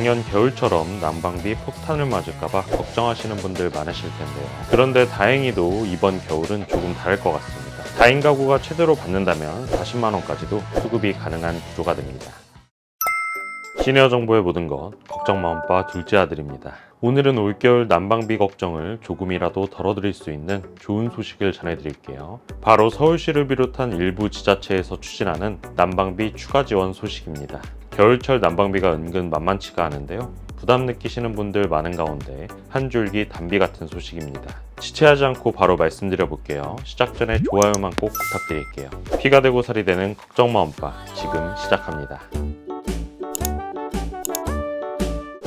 작년 겨울처럼 난방비 폭탄을 맞을까봐 걱정하시는 분들 많으실 텐데요. 그런데 다행히도 이번 겨울은 조금 다를 것 같습니다. 다인 가구가 최대로 받는다면 40만 원까지도 수급이 가능한 구조가 됩니다. 시니어 정보의 모든 것 걱정 마음바 둘째 아들입니다. 오늘은 올겨울 난방비 걱정을 조금이라도 덜어드릴 수 있는 좋은 소식을 전해드릴게요. 바로 서울시를 비롯한 일부 지자체에서 추진하는 난방비 추가 지원 소식입니다. 겨울철 난방비가 은근 만만치가 않은데요. 부담 느끼시는 분들 많은 가운데 한 줄기 단비 같은 소식입니다. 지체하지 않고 바로 말씀드려 볼게요. 시작 전에 좋아요만 꼭 부탁드릴게요. 피가 되고 살이 되는 걱정 마음바 지금 시작합니다.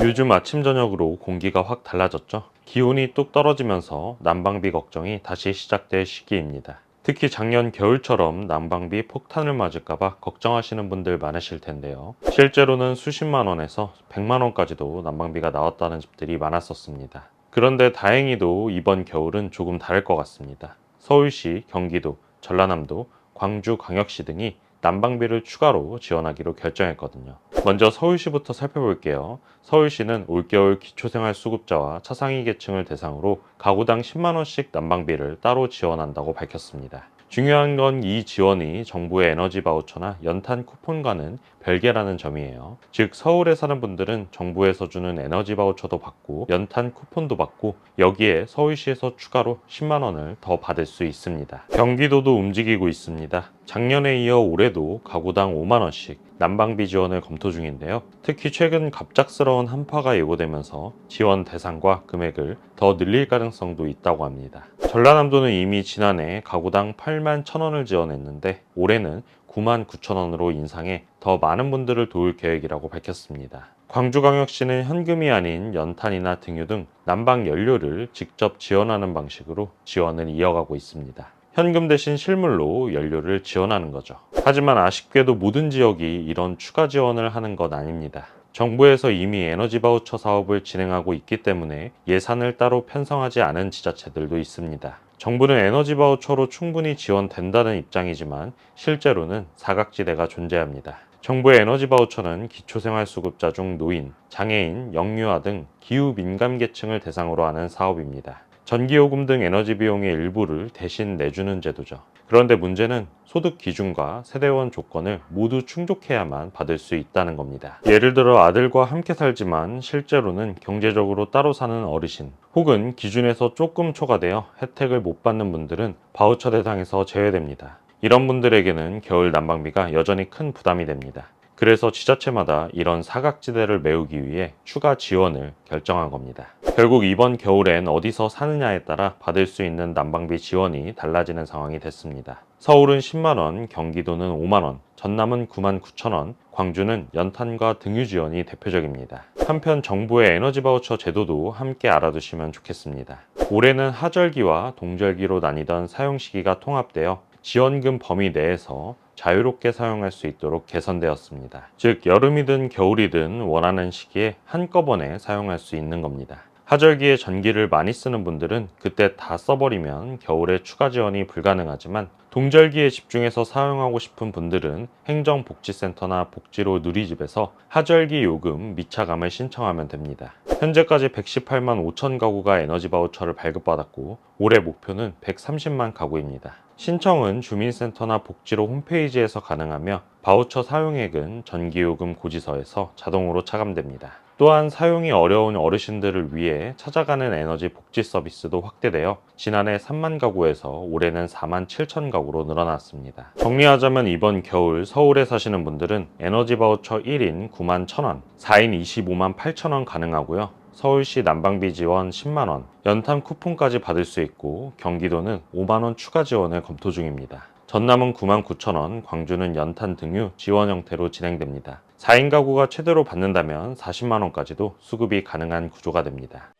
요즘 아침 저녁으로 공기가 확 달라졌죠. 기온이 뚝 떨어지면서 난방비 걱정이 다시 시작될 시기입니다. 특히 작년 겨울처럼 난방비 폭탄을 맞을까봐 걱정하시는 분들 많으실 텐데요. 실제로는 수십만 원에서 100만 원까지도 난방비가 나왔다는 집들이 많았었습니다. 그런데 다행히도 이번 겨울은 조금 다를 것 같습니다. 서울시, 경기도, 전라남도, 광주 광역시 등이 난방비를 추가로 지원하기로 결정했거든요. 먼저 서울시부터 살펴볼게요. 서울시는 올겨울 기초생활수급자와 차상위 계층을 대상으로 가구당 10만원씩 난방비를 따로 지원한다고 밝혔습니다. 중요한 건 이 지원이 정부의 에너지 바우처나 연탄 쿠폰과는 별개라는 점이에요. 즉 서울에 사는 분들은 정부에서 주는 에너지 바우처도 받고 연탄 쿠폰도 받고 여기에 서울시에서 추가로 10만 원을 더 받을 수 있습니다. 경기도도 움직이고 있습니다. 작년에 이어 올해도 가구당 5만 원씩 난방비 지원을 검토 중인데요. 특히 최근 갑작스러운 한파가 예고되면서 지원 대상과 금액을 더 늘릴 가능성도 있다고 합니다. 전라남도는 이미 지난해 가구당 8만 1천 원을 지원했는데 올해는 9만 9천 원으로 인상해 더 많은 분들을 도울 계획이라고 밝혔습니다. 광주광역시는 현금이 아닌 연탄이나 등유 등 난방 연료를 직접 지원하는 방식으로 지원을 이어가고 있습니다. 현금 대신 실물로 연료를 지원하는 거죠. 하지만 아쉽게도 모든 지역이 이런 추가 지원을 하는 건 아닙니다. 정부에서 이미 에너지 바우처 사업을 진행하고 있기 때문에 예산을 따로 편성하지 않은 지자체들도 있습니다. 정부는 에너지 바우처로 충분히 지원된다는 입장이지만 실제로는 사각지대가 존재합니다. 정부의 에너지 바우처는 기초생활수급자 중 노인, 장애인, 영유아 등 기후 민감 계층을 대상으로 하는 사업입니다. 전기요금 등 에너지 비용의 일부를 대신 내주는 제도죠. 그런데 문제는 소득 기준과 세대원 조건을 모두 충족해야만 받을 수 있다는 겁니다. 예를 들어 아들과 함께 살지만 실제로는 경제적으로 따로 사는 어르신 혹은 기준에서 조금 초과되어 혜택을 못 받는 분들은 바우처 대상에서 제외됩니다. 이런 분들에게는 겨울 난방비가 여전히 큰 부담이 됩니다. 그래서 지자체마다 이런 사각지대를 메우기 위해 추가 지원을 결정한 겁니다. 결국 이번 겨울엔 어디서 사느냐에 따라 받을 수 있는 난방비 지원이 달라지는 상황이 됐습니다. 서울은 10만원, 경기도는 5만원, 전남은 9만 9천원, 광주는 연탄과 등유 지원이 대표적입니다. 한편 정부의 에너지 바우처 제도도 함께 알아두시면 좋겠습니다. 올해는 하절기와 동절기로 나뉘던 사용 시기가 통합되어 지원금 범위 내에서 자유롭게 사용할 수 있도록 개선되었습니다. 즉, 여름이든 겨울이든 원하는 시기에 한꺼번에 사용할 수 있는 겁니다. 하절기에 전기를 많이 쓰는 분들은 그때 다 써버리면 겨울에 추가 지원이 불가능하지만 동절기에 집중해서 사용하고 싶은 분들은 행정복지센터나 복지로 누리집에서 하절기 요금 미차감을 신청하면 됩니다. 현재까지 118만 5천 가구가 에너지 바우처를 발급받았고 올해 목표는 130만 가구입니다. 신청은 주민센터나 복지로 홈페이지에서 가능하며 바우처 사용액은 전기요금 고지서에서 자동으로 차감됩니다. 또한 사용이 어려운 어르신들을 위해 찾아가는 에너지 복지 서비스도 확대되어 지난해 3만 가구에서 올해는 4만 7천 가구로 늘어났습니다. 정리하자면 이번 겨울 서울에 사시는 분들은 에너지 바우처 1인 9만 1천 원, 4인 25만 8천 원 가능하고요. 서울시 난방비 지원 10만원, 연탄 쿠폰까지 받을 수 있고 경기도는 5만원 추가 지원을 검토 중입니다. 전남은 9만 9천원, 광주는 연탄 등유 지원 형태로 진행됩니다. 4인 가구가 최대로 받는다면 40만원까지도 수급이 가능한 구조가 됩니다.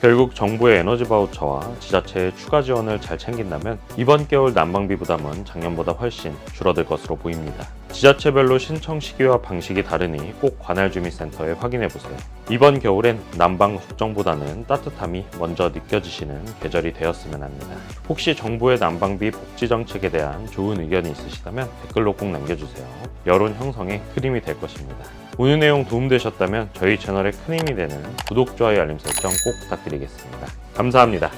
결국 정부의 에너지 바우처와 지자체의 추가 지원을 잘 챙긴다면 이번 겨울 난방비 부담은 작년보다 훨씬 줄어들 것으로 보입니다. 지자체별로 신청 시기와 방식이 다르니 꼭 관할 주민센터에 확인해 보세요. 이번 겨울엔 난방 걱정보다는 따뜻함이 먼저 느껴지시는 계절이 되었으면 합니다. 혹시 정부의 난방비 복지 정책에 대한 좋은 의견이 있으시다면 댓글로 꼭 남겨주세요. 여론 형성에 큰 힘이 될 것입니다. 오늘 내용 도움되셨다면 저희 채널에 큰 힘이 되는 구독, 좋아요, 알림 설정 꼭 부탁드리겠습니다. 감사합니다.